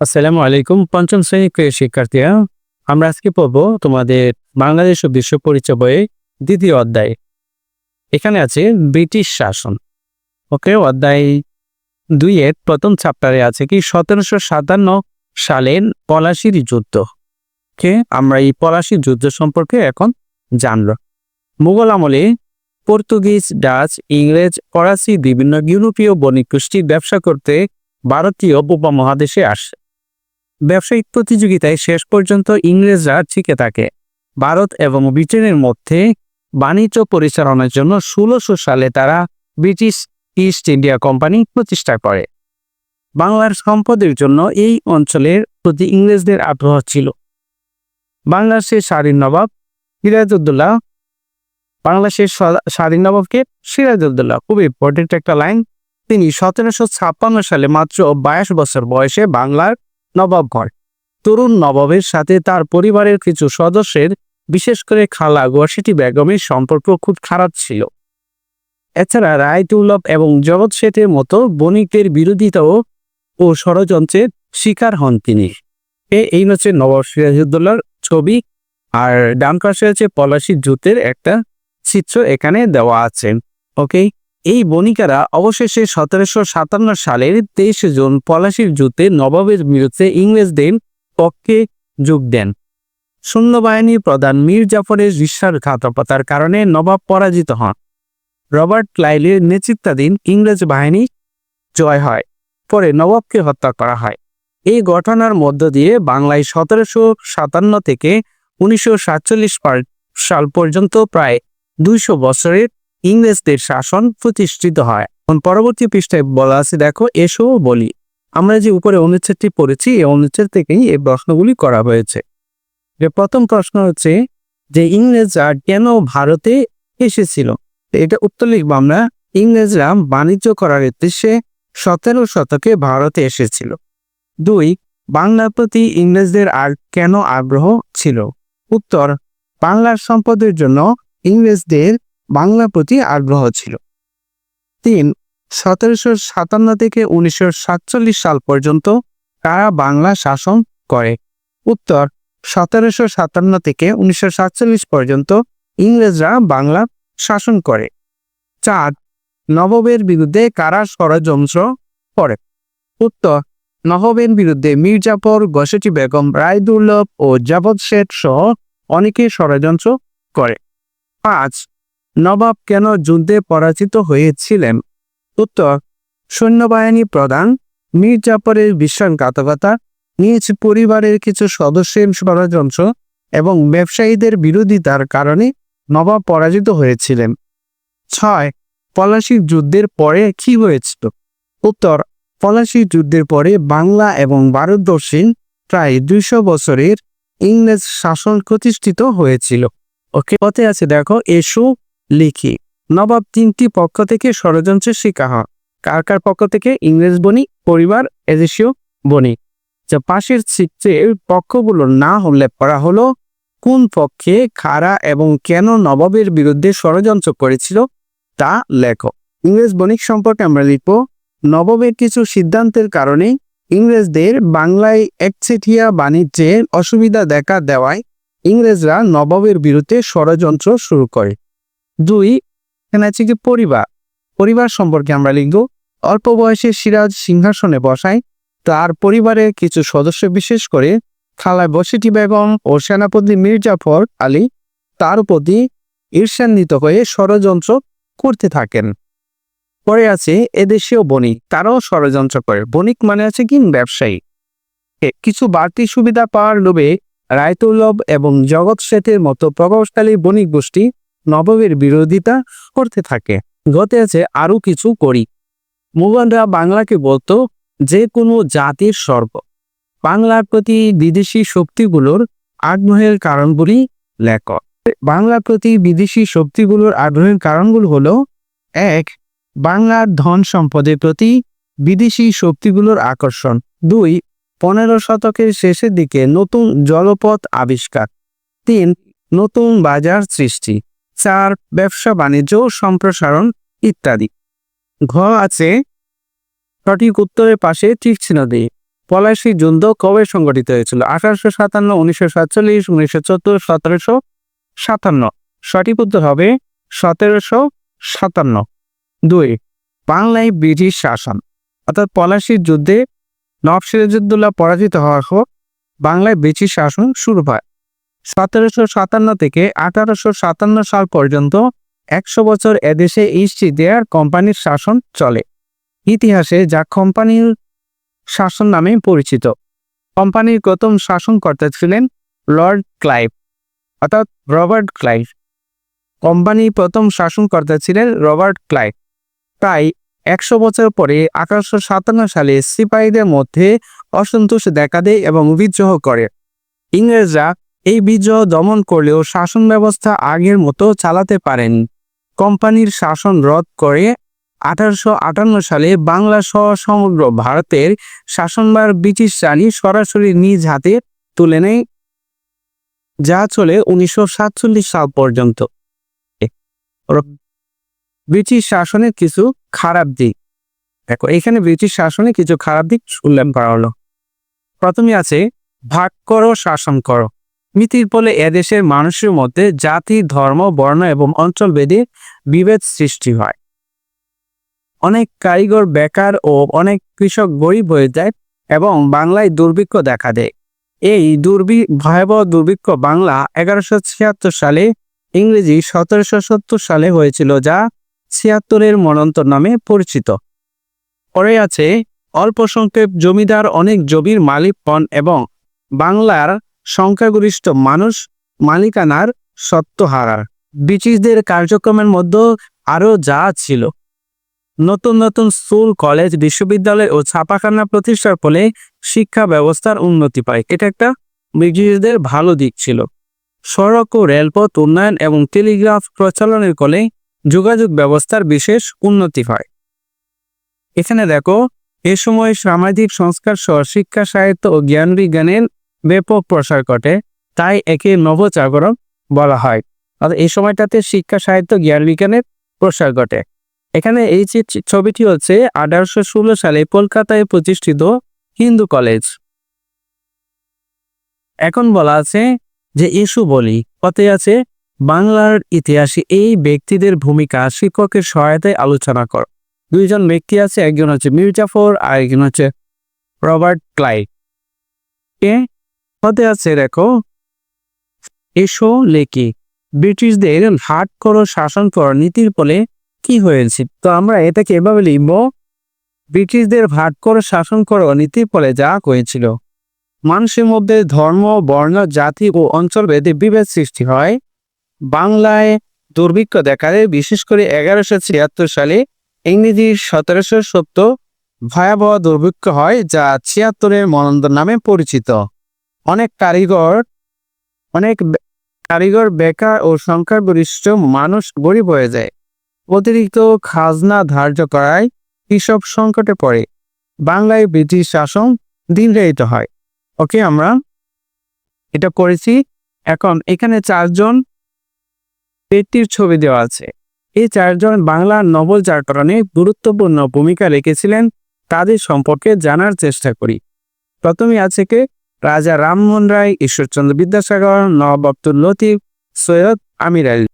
আসসালামু আলাইকুম, পঞ্চম শ্রেণির প্রিয় শিক্ষার্থীরা আমরা আজকে পড়ব তোমাদের বাংলাদেশ ও বিশ্ব পরিচয় বইয়ে দ্বিতীয় অধ্যায়। এখানে আছে ব্রিটিশ শাসন। ওকে, অধ্যায় দুইয়ের প্রথম চ্যাপ্টারে আছে কি, সতেরোশো সাতান্ন সালের পলাশির যুদ্ধ। ওকে, আমরা এই পলাশির যুদ্ধ সম্পর্কে এখন জানব। মুঘল আমলে পর্তুগিজ, ডাচ, ইংরেজ, ফরাসি, বিভিন্ন ইউরোপীয় বণিক গোষ্ঠী ব্যবসা করতে ভারতীয় উপমহাদেশে আসে। ব্যবসায়িক প্রতিযোগিতায় শেষ পর্যন্ত ইংরেজরা টিকে থাকে। ভারত এবং ব্রিটেনের মধ্যে বাণিজ্য পরিচালনার জন্য ষোলোশো সালে তারা ব্রিটিশ ইস্ট ইন্ডিয়া কোম্পানি প্রতিষ্ঠা করে। বাংলার সম্পদের জন্য এই অঞ্চলের প্রতি ইংরেজদের আগ্রহ ছিল। বাংলাদেশের স্বাধীন নবাব সিরাজউদ্দৌলা বাংলাদেশের স্বাধীন নবাবকে সিরাজউদ্দৌলা খুব ইম্পর্টেন্ট একটা লাইন তিনি সতেরোশো ছাপ্পান্ন সালে মাত্র বাইশ বছর বয়সে বাংলার নবাব হন। তরুণ নবাবের সাথে তার পরিবারের কিছু সদস্যের, বিশেষ করে খালা গোয়াসিটি বেগমের সম্পর্ক খুব খারাপ ছিল। এছাড়া রায়তুল্লভ এবং জগৎ শেঠের মতো বণিকদের বিরোধিতাও ও ষড়যন্ত্রের শিকার হন তিনি। এই হচ্ছে নবাব সিরাজউদ্দৌলার ছবি। আর ডান পাশে আছে পলাশি জুতের একটা চিত্র এখানে দেওয়া আছে ওকে এই বণিকারা অবশেষে সতেরোশো সাতান্ন সালের তেইশে জুন পলাশির যুদ্ধে নবাবের বিরুদ্ধে ইংরেজদের পক্ষে যোগ দেন। সৈন্যবাহিনীর প্রধান মীর জাফরের বিশ্বাসঘাতকতার কারণে নবাব পরাজিত হন। রবার্ট ক্লাইলের নেতৃত্বাধীন ইংরেজ বাহিনী জয় হয়, পরে নবাবকে হত্যা করা হয়। এই ঘটনার মধ্য দিয়ে বাংলায় সতেরোশো সাতান্ন থেকে উনিশশো সাতচল্লিশ সাল পর্যন্ত প্রায় দুইশো বছরের ইংরেজদের শাসন প্রতিষ্ঠিত হয়। এখন পরবর্তী পৃষ্ঠায় বলা আছে, দেখো, এসো বলি। আমরা যে উপরে অনুচ্ছেদটি পড়েছি এই অনুচ্ছেদ থেকেই এই প্রশ্নগুলি করা হয়েছে। যে প্রথম প্রশ্ন হচ্ছে যে, ইংরেজরা কেন ভারতে এসেছিল? এটা উত্তর লিখব আমরা। ইংরেজরা বাণিজ্য করার উদ্দেশ্যে সতেরো শতকে ভারতে এসেছিল। দুই, বাংলার প্রতি ইংরেজদের আর কেন আগ্রহ ছিল? উত্তর, বাংলার সম্পদের জন্য ইংরেজদের বাংলা প্রতি আগ্রহ ছিল। তিন, সতেরোশো সাতান্ন থেকে উনিশশো সাতচল্লিশ সাল পর্যন্ত কারা বাংলা শাসন করে। উত্তর, সতেরোশো সাতান্ন থেকে উনিশশো সাতচল্লিশ পর্যন্ত ইংরেজরা বাংলা শাসন করে। চার, নবাবের বিরুদ্ধে কারা ষড়যন্ত্র করে? উত্তর, নবাবের বিরুদ্ধে মির্জাফর গসেটি বেগম রায়দুর্লভ ও জাবদ শেঠ সহ অনেকে ষড়যন্ত্র করে। পাঁচ, নবাব কেন যুদ্ধে পরাজিত হয়েছিলেন? উত্তর, সৈন্যবাহিনী প্রধান মীর জাফরের বিশ্বাসঘাতকতা নিজ পরিবারের কিছু সদস্যের ষড়যন্ত্র এবং ব্যবসায়ীদের বিরোধিতার কারণে নবাব পরাজিত হয়েছিলেন। ছয় পলাশির যুদ্ধের পরে কি হয়েছিল? উত্তর পলাশির যুদ্ধের পরে বাংলা এবং ভারতবর্ষে প্রায় দুইশো বছরের ইংরেজ শাসন প্রতিষ্ঠিত হয়েছিল। ওকে পথে আছে, দেখো, এসু, লিখি। নবাব তিনটি পক্ষ থেকে ষড়যন্ত্রের শিকার হন। কার কার পক্ষ থেকে? ইংরেজ বণিক পরিবার এদেশীয় বণিক যা পাশের চিত্রের পক্ষগুলো না উল্লেখ করা হলো, কোন পক্ষে খাড়া এবং কেন নবাবের বিরুদ্ধে ষড়যন্ত্র করেছিল, তা লেখো। ইংরেজ বণিক সম্পর্কে আমরা লিখব, নবাবের কিছু সিদ্ধান্তের কারণে ইংরেজদের বাংলায় একচেটিয়া বাণিজ্যের অসুবিধা দেখা দেওয়ায় ইংরেজরা নবাবের বিরুদ্ধে ষড়যন্ত্র শুরু করে। দুই, এখানে আছে কি পরিবার। পরিবার সম্পর্কে আমরা লিখব, অল্প বয়সে সিরাজ সিংহাসনে বসায়, তার পরিবারের কিছু সদস্য বিশেষ করে, খালায় বসিটি বেগম ও সেনাপতি মির্জাফর আলী, তার প্রতি ঈর্ষান্বিত হয়ে ষড়যন্ত্র করতে থাকেন। পরে আছে এদেশীয় বণিক, তারাও ষড়যন্ত্র করে। বণিক মানে আছে কি? ব্যবসায়ী। কিছু বাড়তি সুবিধা পাওয়ার লোভে রায়তুল্লভ এবং জগৎ শেঠের মতো প্রভাবশালী বণিক গোষ্ঠী নবাবের বিরোধিতা করতে থাকে। গতে আছে আরও কিছু করি। মুঘলরা বাংলাকে বলতো যে কোনো জাতির সর্ব। বাংলার প্রতি বিদেশি শক্তিগুলোর আগ্রহের কারণগুলি লেখ। বাংলার প্রতি বিদেশি শক্তিগুলোর আগ্রহের কারণগুলো হলো, এক, বাংলার ধন সম্পদের প্রতি বিদেশি শক্তিগুলোর আকর্ষণ। দুই পনেরো শতকের শেষের দিকে নতুন জলপথ আবিষ্কার। তিন, নতুন বাজার সৃষ্টি। চার, ব্যবসা বাণিজ্য সম্প্রসারণ ইত্যাদি। ঘ আছে, সঠিক উত্তরের পাশে টিক চিহ্ন পলাশী যুদ্ধ কবে সংগঠিত হয়েছিল? আঠারোশো সাতান্ন, উনিশশো সাতচল্লিশ, উনিশশো চোদ্দ, সতেরোশো সাতান্ন। সঠিক উত্তর হবে সতেরোশো সাতান্ন। দুই, বাংলায় ব্রিটিশ শাসন। অর্থাৎ পলাশীর যুদ্ধে নব সিরাজউদ্দৌলা পরাজিত হওয়ার পর বাংলায় ব্রিটিশ শাসন শুরু হয়। সতেরোশো সাতান্ন থেকে আঠারোশো সাতান্ন সাল পর্যন্ত একশো বছর এদেশে ইস্ট ইন্ডিয়ার কোম্পানির শাসন চলে। ইতিহাসে যা কোম্পানির শাসন নামে পরিচিত। কোম্পানির প্রথম শাসনকর্তা ছিলেন লর্ড ক্লাইভ, অর্থাৎ রবার্ট ক্লাইভ। কোম্পানির প্রথম শাসনকর্তা ছিলেন রবার্ট ক্লাইভ। তাই একশো বছর পরে আঠারোশো সাতান্ন সালে সিপাহীদের মধ্যে অসন্তোষ দেখা দেয় এবং বিদ্রোহ করে। ইংরেজরা এই বিদ্রোহ দমন করলেও শাসন ব্যবস্থা আগের মতো চালাতে পারেন। কোম্পানির শাসন রদ করে আঠারোশো আটান্ন সালে বাংলা সহ সমগ্র ভারতের শাসনভার ব্রিটিশ রানী সরাসরি নিজ হাতে তুলে নেয়, যা চলে উনিশশো সাতচল্লিশ সাল পর্যন্ত। ব্রিটিশ শাসনের কিছু খারাপ দিক। দেখো, এখানে ব্রিটিশ শাসনে কিছু খারাপ দিক উল্লেখ করা হলো। প্রথমে আছে, ভাগ করো, শাসন করো। নীতির ফলে এদেশের মানুষের মধ্যে জাতি, ধর্ম, বর্ণ এবং অঞ্চল বেদে বিভেদ সৃষ্টি হয়। অনেক কারিগর, বেকার ও অনেক কৃষক গরিব হয়ে যায় এবং বাংলায় দুর্ভিক্ষ দেখা দেয়। এই দুর্বি ভয়াবহ দুর্ভিক্ষ বাংলা এগারোশো ছিয়াত্তর সালে ইংরেজি সতেরোশো সত্তর সালে হয়েছিল, যা ছিয়াত্তরের মনন্তর নামে পরিচিত। পরে আছে, অল্প সংখ্যক জমিদার অনেক জমির মালিক হন এবং বাংলার সংখ্যাগরিষ্ঠ মানুষ মালিকানার সত্ত্ব হারার ব্রিটিশদের কার্যক্রমের মধ্যে আরও যা ছিল। নতুন নতুন স্কুল, কলেজ, বিশ্ববিদ্যালয় ও ছাপাখানা প্রতিষ্ঠার ফলে শিক্ষা ব্যবস্থার উন্নতি পায়। এটা একটা ব্রিটিশদের ভালো দিক ছিল। সড়ক ও রেলপথ উন্নয়ন এবং টেলিগ্রাফ প্রচলনের ফলে যোগাযোগ ব্যবস্থার বিশেষ উন্নতি হয়। এখানে দেখো, এ সময় সামাজিক সংস্কার সহ শিক্ষা, সাহিত্য ও জ্ঞান বিজ্ঞানের ব্যাপক প্রসার ঘটে, তাই একে নবজাগরণ বলা হয়। অর্থাৎ এই সময়টাতে শিক্ষা, সাহিত্য, জ্ঞান বিজ্ঞানের প্রসার ঘটে। এখানে এই ছবিটি হচ্ছে আঠারোশো ষোলো সালে কলকাতায় প্রতিষ্ঠিত হিন্দু কলেজ। এখন বলা আছে যে এসু বলি পথে আছে বাংলার ইতিহাসে এই ব্যক্তিদের ভূমিকা শিক্ষকের সহায়তায় আলোচনা কর। দুইজন ব্যক্তি আছে, একজন হচ্ছে মির্জাফর আর একজন হচ্ছে রবার্ট ক্লাই কে পথে আছে, দেখো, এসো লেকি ব্রিটিশদের হাট করো শাসন কর নীতির ফলে কি হয়েছে? তো আমরা এটাকে এভাবে লিখব, ব্রিটিশদের ভাট করে শাসন করো নীতির ফলে যা হয়েছিল। মানুষের মধ্যে ধর্ম, বর্ণ, জাতি ও অঞ্চল ভেদে বিভেদ সৃষ্টি হয়। বাংলায় দুর্ভিক্ষ দেখা বিশেষ করে এগারোশো ছিয়াত্তর সালে ইংরেজি সতেরোশো সত্তর ভয়াবহ দুর্ভিক্ষ হয়, যা ছিয়াত্তরের মনন্দ নামে পরিচিত। অনেক কারিগর অনেক কারিগর বেকার ও সংখ্যাগরিষ্ঠ মানুষ গরিব হয়ে যায়। অতিরিক্ত খাজনা ধার্য করায় কৃষক সংকটে পড়ে। বাংলায় ব্রিটিশ শাসন দীর্ঘায়িত হয়। ওকে, আমরা এটা করেছি। এখন এখানে চারজন ব্যক্তির ছবি দেওয়া আছে। এই চারজন বাংলার নবল জাগরণে গুরুত্বপূর্ণ ভূমিকা রেখেছিলেন তাদের সম্পর্কে জানার চেষ্টা করি। প্রথমে আছে কে? রাজা রামমোহন রায়, ঈশ্বরচন্দ্র বিদ্যাসাগর, নবাব আব্দুল লতিফ, সৈয়দ আমির আলী।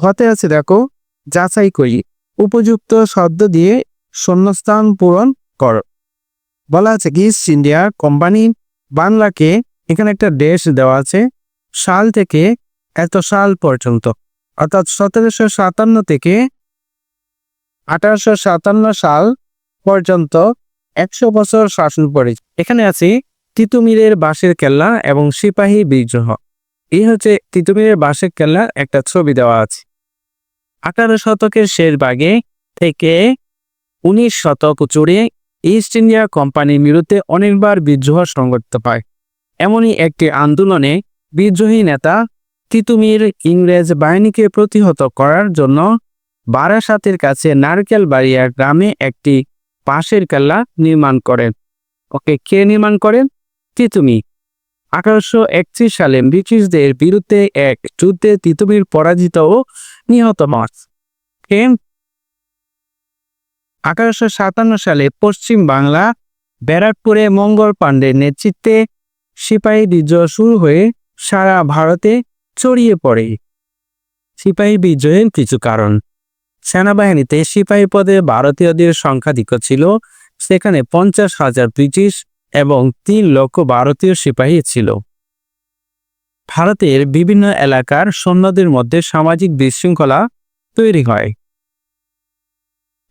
ঘতে আছে দেখো, যাচাই করি, উপযুক্ত শব্দ দিয়ে শূন্যস্থান পূরণ কর। বলা আছে ইস্ট ইন্ডিয়া কোম্পানি বাংলাকে এখানে একটা দেশ দেওয়া আছে, সাল থেকে এত সাল পর্যন্ত। অর্থাৎ সতেরোশো সাতান্ন থেকে আঠারোশো সাতান্ন সাল পর্যন্ত একশো বছর শাসন করে। এখানে আছে তিতুমিরের বাঁশের কেল্লা এবং সিপাহী বিদ্রোহ। এই হচ্ছে তিতুমিরের বাঁশের কেল্লার একটা ছবি দেওয়া আছে। আঠারো শতকের শেষ ভাগে থেকে উনিশ শতক জুড়ে ইস্ট ইন্ডিয়া কোম্পানির বিরুদ্ধে অনেকবার বিদ্রোহ সংগঠিত পায় এমনই একটি আন্দোলনে বিদ্রোহী নেতা তিতুমির ইংরেজ বাহিনীকে প্রতিহত করার জন্য বারাসাতের কাছে নারকেল বাড়িয়া গ্রামে একটি পাশের কেল্লা নির্মাণ করেন। ওকে কে নির্মাণ করেন? তিতুমি। আঠারোশো একত্রিশ সালে ব্রিটিশদের বিরুদ্ধে এক যুদ্ধে তিতুমির পরাজিত ও নিহত মার্চ আঠারোশো সাতান্ন সালে পশ্চিম বাংলা ব্যারাকপুরে মঙ্গল পাণ্ডের নেতৃত্বে সিপাহী বিদ্রোহ শুরু হয়ে সারা ভারতে ছড়িয়ে পড়ে। সিপাহী বিদ্রোহের কিছু কারণ। সেনাবাহিনীতে সিপাহী পদে ভারতীয়দের সংখ্যাধিক্য ছিল, সেখানে পঞ্চাশ হাজার ব্রিটিশ এবং তিন লক্ষ ভারতীয় সিপাহী ছিল। ভারতের বিভিন্ন এলাকার সৈন্যদের মধ্যে সামাজিক বিশৃঙ্খলা তৈরি হয়।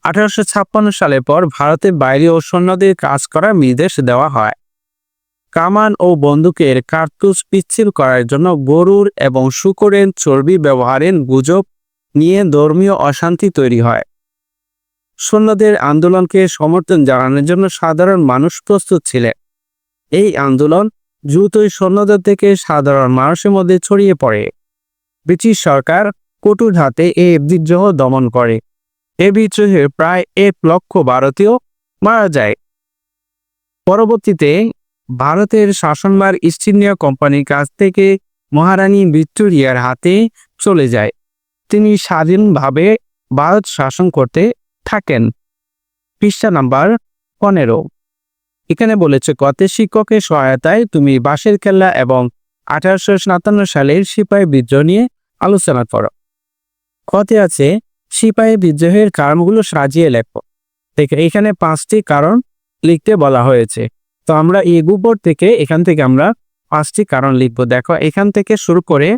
আঠারোশো ছাপ্পান্ন সালের পর ভারতের বাইরে ও সৈন্যদের কাজ করার নির্দেশ দেওয়া হয়। কামান ও বন্দুকের কার্তুজ পিচ্ছিল করার জন্য গরুর এবং শুকরের চর্বি ব্যবহারের গুজব নিয়ে ধর্মীয় অশান্তি তৈরি হয়। সৈন্যদের আন্দোলনকে সমর্থন জানানোর জন্য সাধারণ মানুষ প্রস্তুত ছিলেন। এই আন্দোলন দ্রুতই সৈন্যদের থেকে সাধারণ মানুষের মধ্যে ছড়িয়ে পড়ে। ব্রিটিশ সরকার কটুর হাতে এই বিদ্রোহ দমন করে। এ বিদ্রোহে প্রায় এক লক্ষ ভারতীয় মারা যায়। পরবর্তীতে ভারতের শাসনভার ইস্ট ইন্ডিয়া কোম্পানির কাছ থেকে মহারানী ভিক্টোরিয়ার হাতে চলে যায়। তিনি স্বাধীনভাবে ভারত শাসন করতে থাকেন। পৃষ্ঠা নাম্বার পনেরো। এখানে বলেছে কত শিক্ষকের সহায়তায় তুমি বাঁশের খেলা এবং আঠারোশো সাতান্ন সালের সিপাহী বিদ্রোহ নিয়ে আলোচনা করো। কতে আছে, সিপাহী বিদ্রোহের কারণগুলো সাজিয়ে লেখো। দেখে, এখানে পাঁচটি কারণ লিখতে বলা হয়েছে। তো আমরা এই উপর থেকে এখান থেকে আমরা পাঁচটি কারণ লিখব। দেখো, এখান থেকে শুরু করে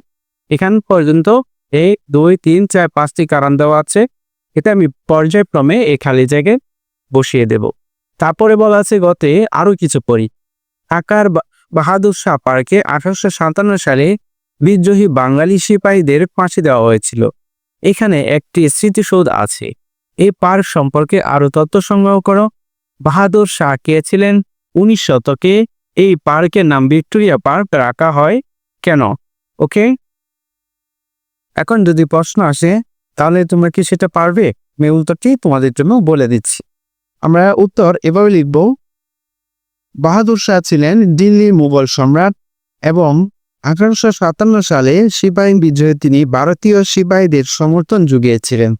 এখান পর্যন্ত এই দুই, তিন, চার, পাঁচটি কারণ দেওয়া আছে। এটা আমি পর্যায়ক্রমে এই খালি জায়গায় বসিয়ে দেব। তারপরে বলা আছে গতে আরও কিছু পড়ি। ঢাকার বাহাদুর শাহ পার্কে আঠারোশো সাতান্ন সালে বিদ্রোহী বাঙালি সিপাহীদের ফাঁসি দেওয়া হয়েছিল। এখানে একটি স্মৃতিসৌধ আছে। এই পার্ক সম্পর্কে আরও তথ্য সংগ্রহ করো। বাহাদুর শাহ কে ছিলেন? উনিশ শতকে এই পার্কের নাম ভিক্টোরিয়া পার্ক রাখা হয় কেন? ওকে? এখন যদি প্রশ্ন আসে, তাহলে তোমরা কি সেটা পারবে? আমি উত্তরটি তোমাদের জন্য বলে দিচ্ছি। আমরা উত্তর এভাবে লিখব। বাহাদুর শাহ ছিলেন দিল্লির মুঘল সম্রাট এবং আঠারোশো সাতান্ন সালে সিপাহী বিদ্রোহে তিনি ভারতীয় সিপাহীদের সমর্থন জুগিয়েছিলেন।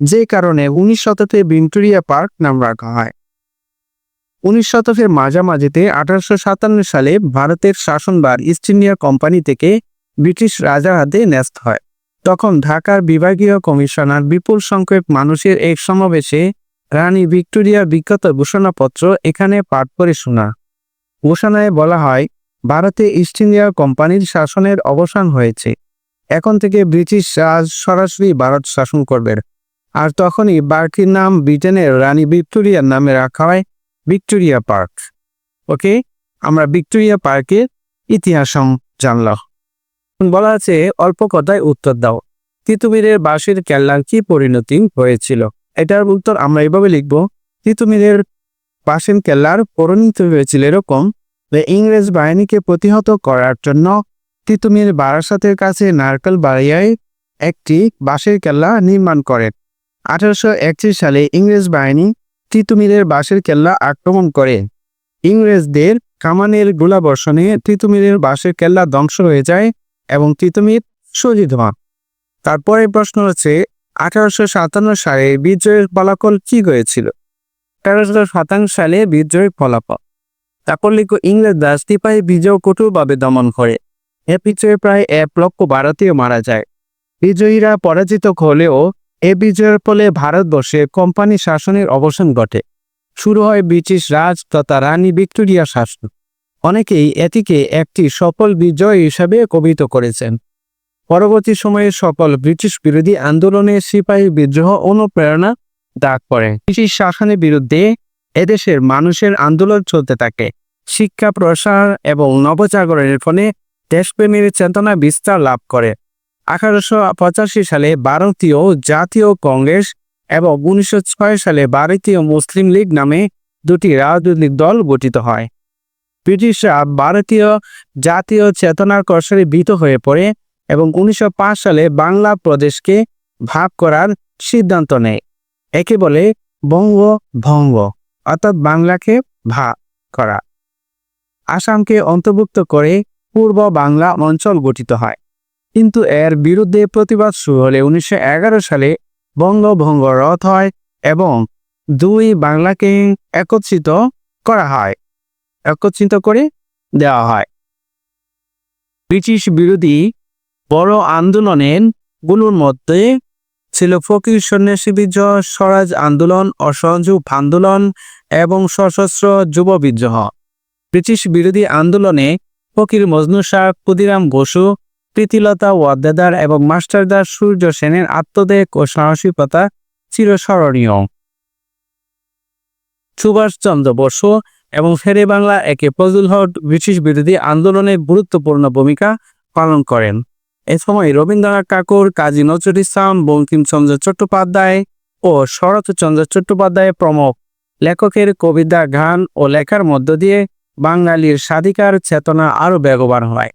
যে কারণে উনিশ শতকে ভিক্টোরিয়া পার্ক নাম রাখা হয়। উনিশ শতকের মাঝামাঝিতে আঠারোশো সাতান্ন সালে ভারতের শাসনবার ইস্ট ইন্ডিয়া কোম্পানি থেকে ব্রিটিশ রাজার হাতে ন্যস্ত হয়। তখন ঢাকার বিভাগীয় কমিশনার বিপুল সংখ্যক মানুষের এক সমাবেশে রানী ভিক্টোরিয়া বিখ্যাত ঘোষণাপত্র এখানে পাঠ করে শোনা। ঘোষণায় বলা হয়, ভারতে ইস্ট ইন্ডিয়া কোম্পানির শাসনের অবসান হয়েছে। এখন থেকে ব্রিটিশ রাজ সরাসরি ভারত শাসন করবে। আর তখনই পার্কটির নাম ব্রিটেনের রানী ভিক্টোরিয়ার নামে রাখা হয় ভিক্টোরিয়া পার্ক। ওকে? আমরা ভিক্টোরিয়া পার্কের ইতিহাস জানলাম। বলা আছে, অল্প কথায় উত্তর দাও। তিতুমিরের বাঁশের কেল্লার কি পরিণতি হয়েছিল? এটার উত্তর আমরা এভাবে লিখব, তিতুমিরের বাঁশের কেল্লার পরিণতি হয়েছিল এরকম, যে ইংরেজ বাহিনীকে প্রতিহত করার জন্য তিতুমির বারাসাতের কাছে নারকেল বাড়িয়ায় একটি বাঁশের কেল্লা নির্মাণ করেন। আঠারোশো একত্রিশ সালে ইংরেজ বাহিনী তিতুমিরের বাঁশের কেল্লা আক্রমণ করে। ইংরেজদের কামানের গোলাবর্ষণে তিতুমিরের বাঁশের কেল্লা ধ্বংস হয়ে যায় এবং তিতুমির শহীদ হন। তারপরে প্রশ্ন হচ্ছে, আঠারোশো সাতান্ন সালে বিজয়ের ফলাফল কি হয়েছিল? তেরোশো সাতান্ন সালে বিজয়ের ফলাফল। তারপর লিখো ইংরেজরা সিপাহী বিজয় কঠোরভাবে দমন করে। এ বিজয়ে প্রায় এক লক্ষ ভারতীয় মারা যায়। বিজয়ীরা পরাজিত হলেও এ বিজয়ের ফলে ভারতবর্ষে কোম্পানি শাসনের অবসান ঘটে। শুরু হয় ব্রিটিশ রাজ তথা রানী ভিক্টোরিয়া শাসন। অনেকেই এটিকে একটি সফল বিজয় হিসাবে কবিত করেছেন। পরবর্তী সময়ে সকল ব্রিটিশ বিরোধী আন্দোলনে সিপাহী বিদ্রোহ অনুপ্রেরণা দাগ পড়ে ব্রিটিশ শাসনের বিরুদ্ধে এদেশের মানুষের আন্দোলন চলতে থাকে। শিক্ষা প্রসার এবং নবজাগরণের ফলে দেশপ্রেমীর চেতনা বিস্তার লাভ করে। আঠারোশো পঁচাশি সালে ভারতীয় জাতীয় কংগ্রেস এবং উনিশশো ছয় সালে ভারতীয় মুসলিম লীগ নামে দুটি রাজনৈতিক দল গঠিত হয়। ব্রিটিশরা ভারতীয় জাতীয় চেতনার কষারে ভীত হয়ে পড়ে এবং উনিশশো পাঁচ সালে বাংলা প্রদেশকে ভাগ করার সিদ্ধান্ত নেয়। একে বলে বঙ্গ ভঙ্গ অর্থাৎ বাংলাকে ভাগ করা। আসামকে অন্তর্ভুক্ত করে পূর্ব বাংলা অঞ্চল গঠিত হয়। কিন্তু এর বিরুদ্ধে প্রতিবাদ শুরু হলে উনিশশো এগারো সালে বঙ্গভঙ্গ রদ হয় এবং দুই বাংলাকে একত্রিত করা হয়, একত্রিত করে দেওয়া হয়। ব্রিটিশ বিরোধী বড় আন্দোলনেরগুলোর মধ্যে ছিল ফকির সন্ন্যাসী বিদ্রোহ স্বরাজ আন্দোলন, অসহযোগ আন্দোলন এবং সশস্ত্র যুব বিদ্রোহ। ব্রিটিশ বিরোধী আন্দোলনে ফকির মজনু শাহ ক্ষুদিরাম বসু প্রীতিলতা ওয়াদ্দেদার এবং মাস্টারদার সূর্য সেনের আত্মদেক ও সাহসিকতা চিরস্মরণীয়। সুভাষচন্দ্র বসু এবং ফেরে বাংলা একে ফজল হক ব্রিটিশ বিরোধী আন্দোলনে গুরুত্বপূর্ণ ভূমিকা পালন করেন। এ সময় রবীন্দ্রনাথ ঠাকুর, কাজী নজরুল ইসলাম, বঙ্কিমচন্দ্র চট্টোপাধ্যায় ও শরৎচন্দ্র চট্টোপাধ্যায় প্রমুখ। লেখকের কবিতা, গান ও লেখার মধ্য দিয়ে বাঙালির স্বাধিকার চেতনা আরও বেগবান হয়।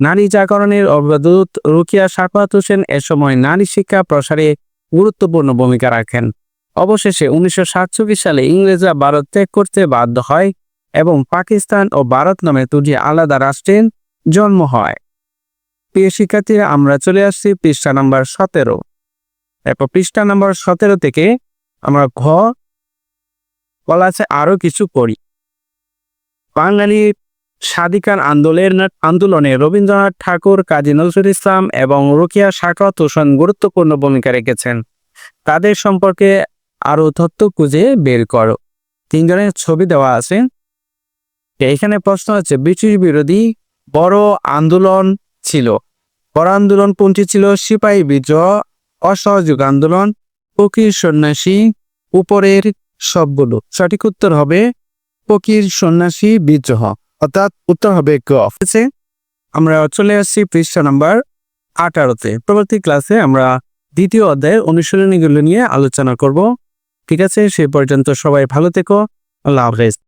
নারী জাগরণের অবদূত রুকিয়া সাকাত হোসেন এ সময় নারী শিক্ষা প্রসারে গুরুত্বপূর্ণ ভূমিকা রাখেন। অবশেষে উনিশশো সালে ইংরেজরা ভারত ত্যাগ করতে বাধ্য হয় এবং পাকিস্তান ও ভারত নামে দুটি আলাদা রাষ্ট্রের জন্ম হয়। প্রিয় শিক্ষার্থীরা, আমরা চলে আসছি পৃষ্ঠা নাম্বার সতেরো। এরপর পৃষ্ঠা নাম্বার সতেরো থেকে আমরা ঘ বলা আছে আরও কিছু করি বাঙালি স্বাধিকার আন্দোলনের আন্দোলনে রবীন্দ্রনাথ ঠাকুর, কাজী নজরুল ইসলাম এবং রুকিয়া সাকাত হোসেন গুরুত্বপূর্ণ ভূমিকা রেখেছেন। তাদের সম্পর্কে আরও তথ্য খুঁজে বের করো। তিনজনের ছবি দেওয়া আছে। এখানে প্রশ্ন হচ্ছে, ব্রিটিশ বিরোধী বড় আন্দোলন ছিল। বড় আন্দোলন কোনটি ছিল? সিপাহী বিদ্রোহ, অসহযোগ আন্দোলন, ফকির সন্ন্যাসী, উপরের সবগুলো। সঠিক উত্তর হবে, ফকির সন্ন্যাসী বিদ্রোহ। অর্থাৎ উত্তর হবে ক। আছে আমরা চলে আসছি পৃষ্ঠা নাম্বার আঠারোতে। পরবর্তী ক্লাসে আমরা দ্বিতীয় অধ্যায়ের অনুশীলনীগুলো নিয়ে আলোচনা করব। ঠিক আছে, সে পর্যন্ত সবাই ভালো থেকো। আল্লাহ হাফেজ।